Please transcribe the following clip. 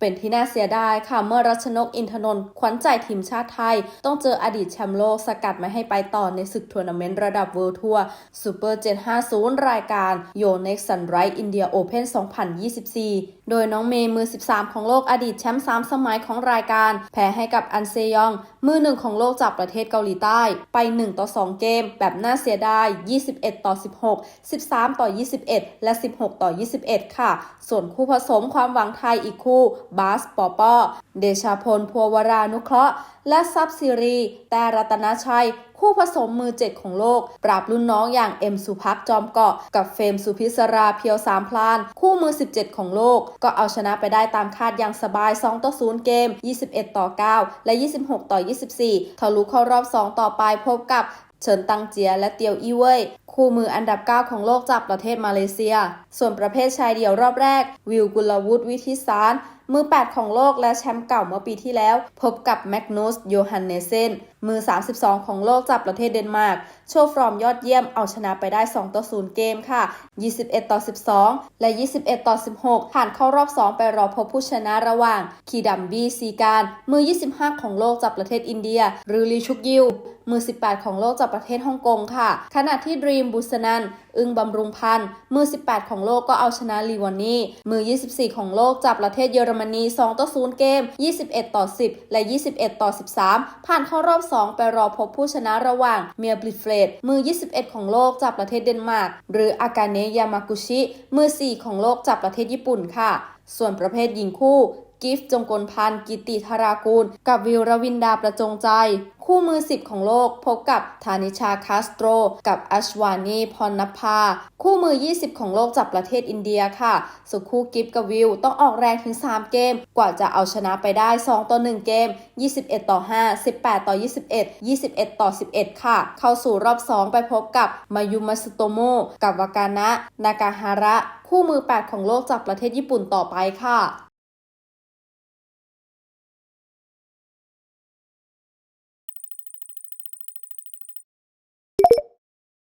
เป็นที่น่าเสียดายค่ะเมื่อรัชนกอินทนนท์ขวัญใจทีมชาติไทย ต้องเจออดีตแชมป์โลกสกัดไม่ให้ไปต่อในศึกทัวร์นาเมนต์ระดับเวิลด์ทัวร์ซูเปอร์750รายการโยเน็กซันไรท์อินเดียโอเพน2024 โดยน้องเมย์มือ 13 ของโลกอดีตแชมป์3สมัยของรายการ แพ้ให้กับอันเซยอง มือหนึ่งของโลกจากประเทศเกาหลีใต้ไป 1 ต่อ 2 เกม แบบน่าเสียดาย 21 ต่อ 16 13 ต่อ 21 และ 16 ต่อ 21 ค่ะ ส่วนคู่ผสมความหวังไทยอีกคู่บาสปอปอเดชาพลพัววรานุเคราะห์ และซับซิรี แต่รัตนชัย คู่ผสมมือเจ็ดของโลก ปราบรุ่นน้องอย่างเอ็มสุพักจอมเกาะ กับเฟมสุพิศราเพียวสามพลาน คู่มือ 17 ของโลก ก็เอาชนะไปได้ตามคาดอย่างสบาย 2 ต่อ 0 เกม 21 ต่อ 9 และ 26 ต่อ 24 ทะลุเข้ารอบ 2 ต่อไปพบกับ เฉินตังเจียและเตียวอีเว่ยคู่มืออันดับ 9 ของโลกจากประเทศมาเลเซีย ส่วนประเภทชายเดี่ยวรอบแรก วิลกุลวุฒิวิทิสาร มือ 8 ของโลกและแชมป์เก่าเมื่อปีที่แล้ว พบกับแมกนูสโยฮันเนเซนมือ 32 ของโลกจากประเทศเดนมาร์ก โชว์ฟอร์มยอดเยี่ยมเอาชนะไปได้ 2 ต่อ 0 เกมค่ะ 21 ต่อ 12 และ 21 ต่อ 16 ผ่านเข้ารอบ 2 ไปรอพบผู้ชนะระหว่าง คีดัมบีซีการ มือ 25 ของโลกจากประเทศอินเดีย หรือลีชุกยิว มือ 18 ของโลกจากประเทศฮ่องกงค่ะ ขณะที่ดรีมบุษนันอึงบำรุงพันธ์มือ 18 ของโลกก็เอาชนะลีวานนี่ มือ 24 ของโลกจากประเทศเยอรมนี 2 ต่อ 0 เกม 21 ต่อ 10 และ 21 ต่อ 13 ผ่านเข้ารอบ 2 ไปรอพบผู้ชนะระหว่างเมียบลิเฟต มือ 21 ของโลกจากประเทศเดนมาร์ก หรืออากาเนะยามากุชิ มือ 4 ของโลกจากประเทศญี่ปุ่นค่ะ ส่วนประเภทหญิงคู่ กิฟต์จงกลพันธ์กิติธารากูล กับวิวรวินดาประจงใจ คู่มือ 10 ของโลกพบกับธานิชาคาสโตร กับอัชวานีพรณภา คู่มือ 20 ของโลกจากประเทศอินเดียค่ะส่วนคู่กิฟต์กับวิวต้องออกแรงถึง 3 เกม กว่าจะเอาชนะไปได้ 2 ต่อ 1 เกม 21 ต่อ 5 18 ต่อ 21 21 ต่อ 11 ค่ะ เข้าสู่รอบ 2 ไปพบกับมายุมัสโตโมกับวากานะ นากาฮาระคู่มือ 8 ของโลกจากประเทศญี่ปุ่นต่อไปค่ะ